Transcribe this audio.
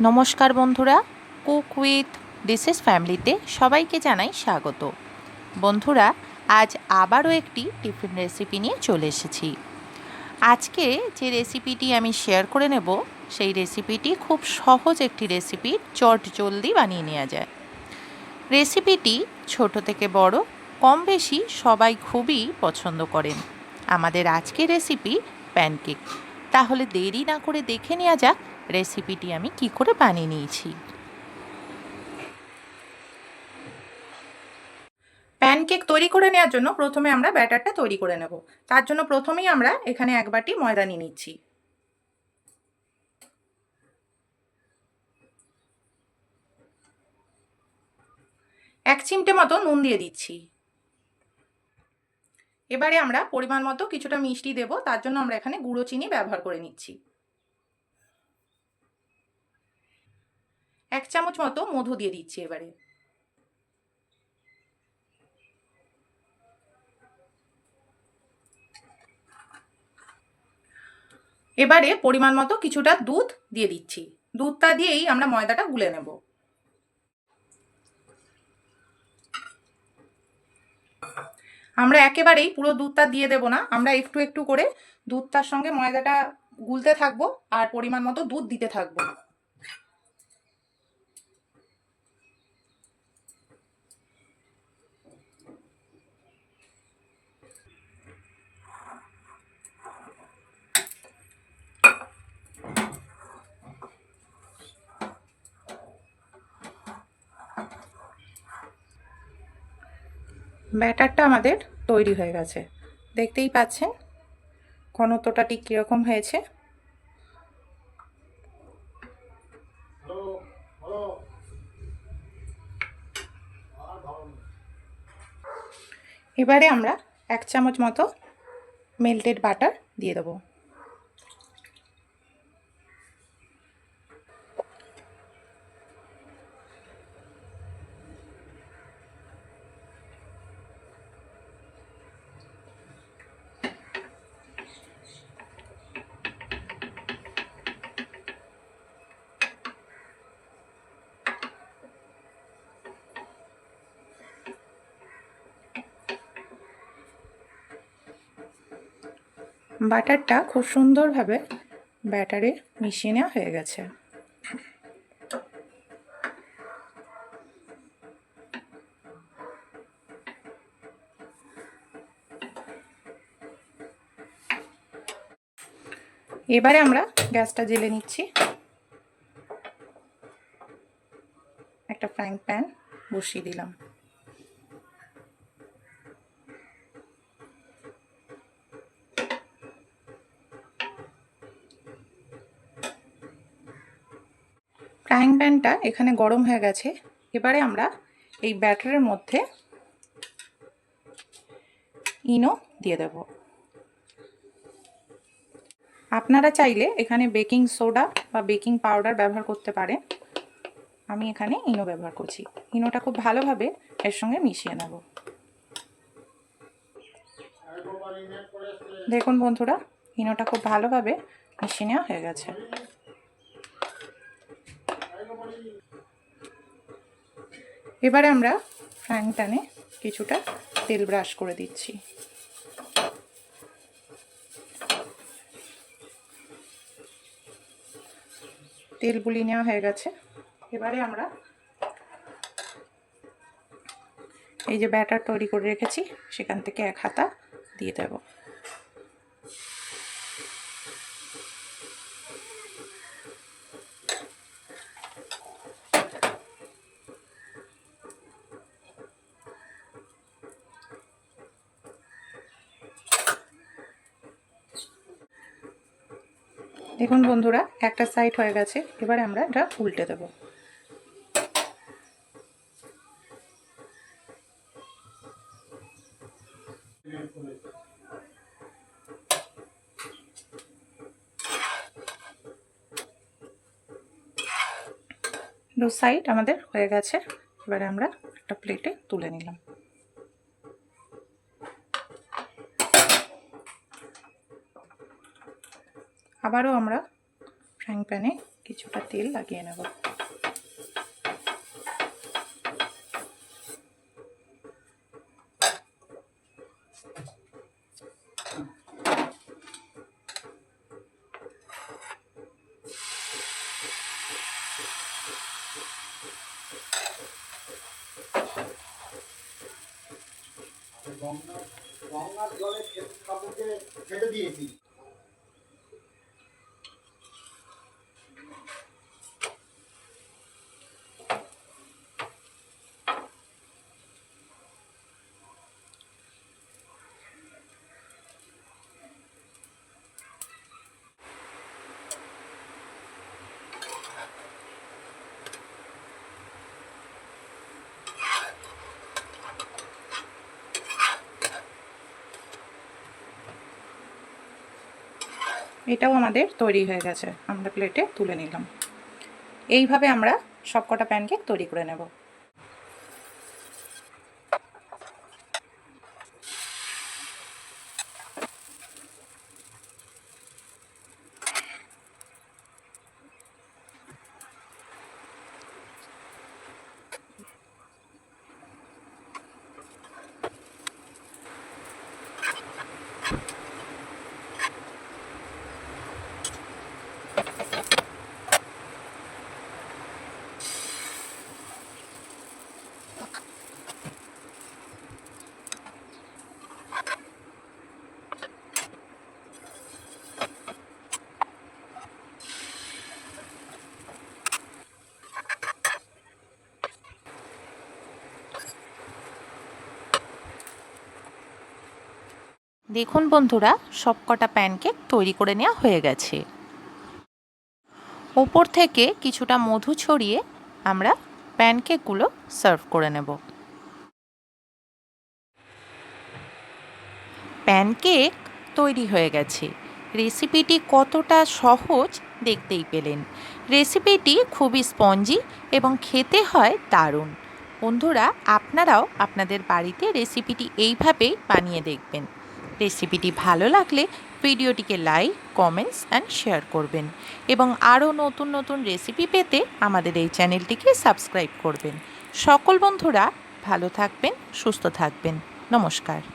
নমস্কার বন্ধুরা, cook with dishes ফ্যামিলিতে সবাইকে জানাই স্বাগত। বন্ধুরা, আজ আবারও একটি টিফিন রেসিপি নিয়ে চলে এসেছি। আজকে যে রেসিপিটি আমি শেয়ার করে নেব, সেই রেসিপিটি খুব সহজ একটি রেসিপি, চট জলদি বানিয়ে নেওয়া যায়। রেসিপিটি ছোট থেকে বড়, কম বেশি সবাই খুবই পছন্দ করেন। আমাদের আজকের রেসিপি প্যানকেক। তাহলে দেরি না করে দেখে নেওয়া যাক রেসিপিটি আমি কি করে বানিয়ে নিয়েছি। প্যানকেক তৈরি করে নেওয়ার জন্য প্রথমে আমরা ব্যাটারটা তৈরি করে নেব। তার জন্য প্রথমেই আমরা এখানে এক বাটি ময়দা নিয়ে নিচ্ছি। এক চিমটে মতো নুন দিয়ে দিচ্ছি। এবারে আমরা পরিমাণ মতো কিছুটা মিষ্টি দেব, তার জন্য আমরা এখানে গুঁড়ো চিনি ব্যবহার করে নিচ্ছি। এক চামচ মতো মধু দিয়ে দিচ্ছি এবারে। এবারে পরিমাণ মতো কিছুটা দুধ দিয়ে দিচ্ছি। দুধটা দিয়েই আমরা ময়দাটা গুলে নেব। আমরা একেবারেই পুরো দুধটা দিয়ে দেব না। আমরা একটু একটু করে দুধটার সঙ্গে ময়দাটা গুলতে থাকব আর পরিমাণ মতো দুধ দিতে থাকব। ব্যাটারটা আমাদের তৈরি হয়ে গেছে। দেখতেই পাচ্ছেন ঘনত্বটা ঠিক কীরকম হয়েছে। এবারে আমরা এক চামচ মতো মেল্টেড বাটার দিয়ে দেবো। বাটারটা খুব সুন্দরভাবে ব্যাটারে মিশিয়ে নেওয়া হয়ে গেছে। এবারে আমরা গ্যাসটা জেলে নিচ্ছি। একটা ফ্রাইং প্যান বসিয়ে দিলাম। ফ্রাইং প্যানটা এখানে গরম হয়ে গেছে। এবারে আমরা এই ব্যাটারের মধ্যে ইনো দিয়ে দেব। আপনারা চাইলে এখানে বেকিং সোডা বা বেকিং পাউডার ব্যবহার করতে পারেন। আমি এখানে ইনো ব্যবহার করছি। ইনোটা খুব ভালোভাবে এর সঙ্গে মিশিয়ে নেব। দেখুন বন্ধুরা ইনোটা খুব ভালোভাবে মিশিয়ে নেওয়া হয়ে গেছে। এবারে আমরা ফ্রাইং প্যানে কিছুটা তেল ব্রাশ করে দিচ্ছি। তেল বুলি নেওয়া হয়ে গেছে। এবারে আমরা এই যে ব্যাটার তৈরি করে রেখেছি, সেখান থেকে এক হাতা দিয়ে দেব। দেখুন বন্ধুরা, একটা সাইড হয়ে গেছে, এবারে আমরা এটা উল্টে দেব। দু সাইড আমাদের হয়ে গেছে, এবারে আমরা একটা প্লেটে তুলে নিলাম। আবারও আমরা ফ্রাইং প্যানে কিছুটা তেল লাগিয়ে নেব। গঙ্গা গঙ্গার জলে ছেড়ে দিয়েছি। এটাও আমাদের তৈরি হয়ে গেছে। আমরা প্লেটে তুলে নিলাম। এইভাবে আমরা সবকটা প্যানকেক তৈরি করে নেব। দেখুন বন্ধুরা, সবকটা প্যানকেক তৈরি করে নেওয়া হয়ে গেছে। ওপর থেকে কিছুটা মধু ছড়িয়ে আমরা প্যানকেকগুলো সার্ভ করে নেব। প্যানকেক তৈরি হয়ে গেছে। রেসিপিটি কতটা সহজ দেখতেই পেলেন। রেসিপিটি খুবই স্পঞ্জি এবং খেতে হয় দারুণ। বন্ধুরা, আপনারাও আপনাদের বাড়িতে রেসিপিটি এইভাবেই বানিয়ে দেখবেন। রেসিপিটি ভালো লাগলে ভিডিওটিকে লাইক, কমেন্টস অ্যান্ড শেয়ার করবেন এবং আরও নতুন নতুন রেসিপি পেতে আমাদের এই চ্যানেলটিকে সাবস্ক্রাইব করবেন। সকল বন্ধুরা ভালো থাকবেন, সুস্থ থাকবেন। নমস্কার।